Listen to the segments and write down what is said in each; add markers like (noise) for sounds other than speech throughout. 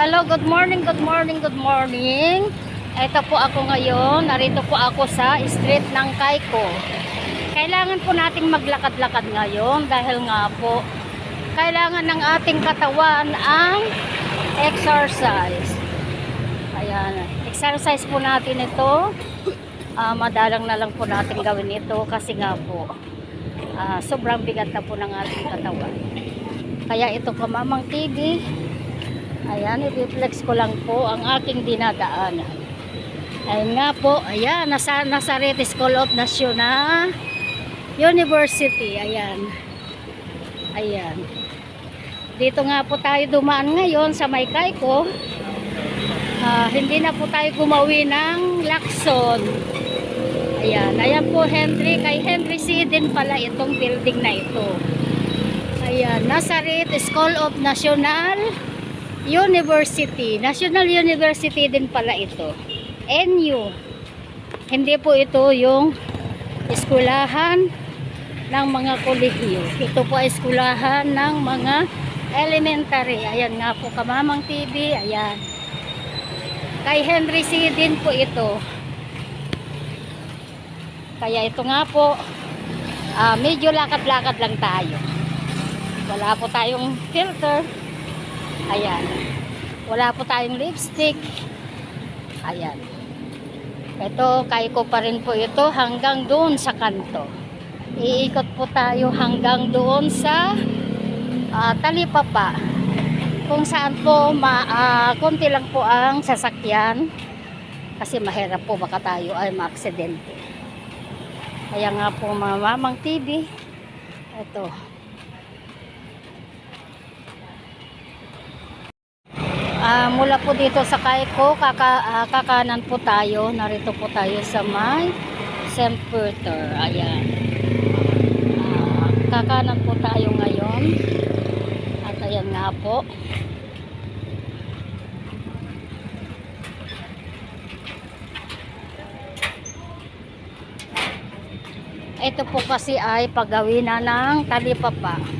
Hello, good morning, good morning, good morning. Ito po ako ngayon. Narito po ako sa street ng Kaiko. Kailangan po nating maglakad-lakad ngayon dahil nga po kailangan ng ating katawan ang exercise. Ayan, exercise po natin ito. Ah, madalang na lang po natin gawin ito kasi nga po ah, sobrang bigat na po ng ating katawan. Kaya ito kamamang TV, ayan, i-reflex ko lang po ang aking dinadaanan. Ayan nga po, ayan, nasa, nasa Rete School of National University, ayan. Ayan. Dito nga po tayo dumaan ngayon sa Maykayko. Ah, hindi na po tayo gumawi ng Lacson. Ayan, ayan po Henry, kay Henry C. din pala itong building na ito. Ayan, Nazaret School of National University. National University din pala ito. NU. Hindi po ito yung eskulahan ng mga kolehiyo. Ito po ay eskulahan ng mga elementary. Ayan nga po, Kamamang TV. Ayan. Kay Henry C. din po ito. Kaya ito nga po, ah, medyo lakad-lakad lang tayo. Wala po tayong filter. Ayan. Wala po tayong lipstick. Ayan. Ito, kay ko pa rin po ito hanggang doon sa kanto. Iikot po tayo hanggang doon sa ah, talipapa. Kung saan po, ma, ah, konti lang po ang sasakyan. Kasi mahirap po baka tayo ay maaksidente. Kaya nga po mga mamang TV. Ito. Ah, mula po dito sa Kaiko, kaka, ah, kakanan po tayo. Narito po tayo sa may St. Peter. Ayan. Ah, kakanan po tayo ngayon. At ayan nga po. Ito po kasi ay paggawin na ng talipapa.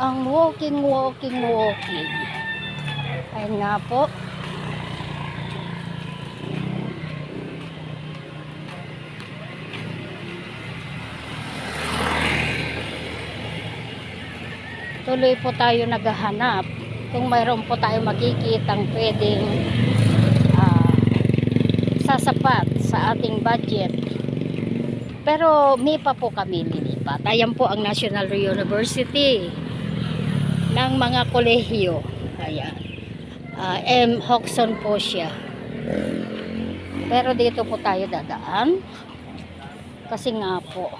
Ang walking, walking, walking. Ayun nga po. Tuloy po tayo naghahanap kung mayroon po tayo makikitang pwedeng ah, sasapat sa ating budget. Pero may pa po kami lilipat. Ayan po ang National University ng mga kolehiyo. Ayan. Ah, M. Hoxton po siya. Pero dito po tayo dadaan. Kasi nga po,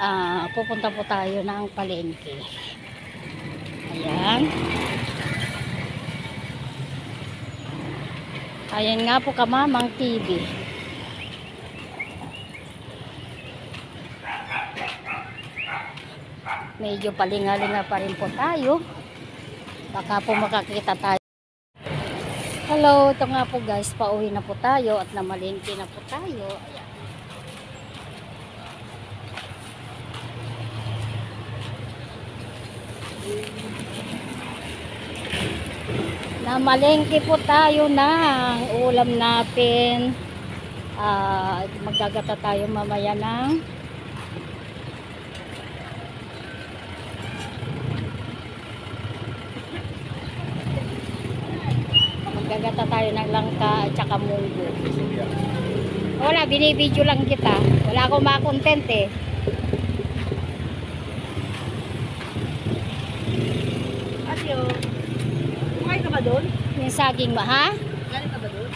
ah, pupunta po tayo ng palengke. Ayan. Ayan nga po kamamang TV. Medyo palingalinga pa rin po tayo. Baka po makakita tayo. Hello, ito nga po guys, pauwi na po tayo at namalingki na po tayo. Ayan. Po tayo ng ulam natin. Ah, magdagata tayo mamaya ng Magagata tayo ng langka at saka munggo. Wala, binibidyo lang kita. Wala akong makontent eh. Asyo, kumain ka ba doon? Yung saging mo, ha? Galing ka ba doon?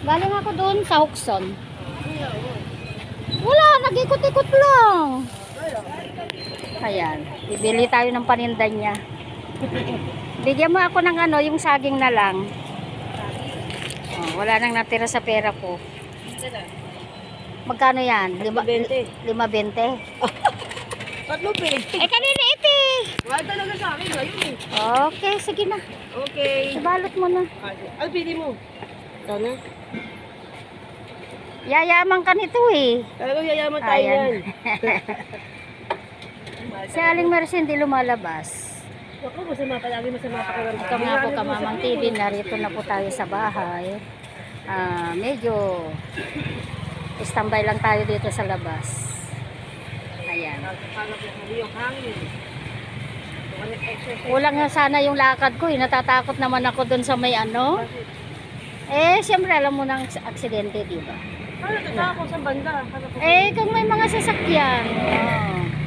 Galing ako doon sa Hukson. Wala, nag-ikot-ikot lang. Ayan, bibili tayo ng paninda niya. Bigyan mo ako ng ano, yung saging na lang. Wala nang natira sa pera ko. Ito. Magkano yan? Lima, 20. lima bente? (laughs) Tatlo pe. Eh, kanina iti. Wala talaga sa akin ngayon eh. Okay, sige na. Okay. Ibalot mo na. Ano pili mo? Ito na. Yayaman ka nito eh. Talagang yayaman tayo Ayan. yan. (laughs) Si Aling Mercy hindi lumalabas. Ako, masama pa lagi masama pa karamdaman. Ito nga po kamamang TV, narito na po tayo sa bahay. Ah, medyo standby lang tayo dito sa labas. Ayan. Kulang nga sana yung lakad ko, eh. natatakot naman ako dun sa may ano. Eh, siyempre alam mo ng aksidente, di ba? Ano, tata ako sa banda. Eh, kung may mga sasakyan. Oh.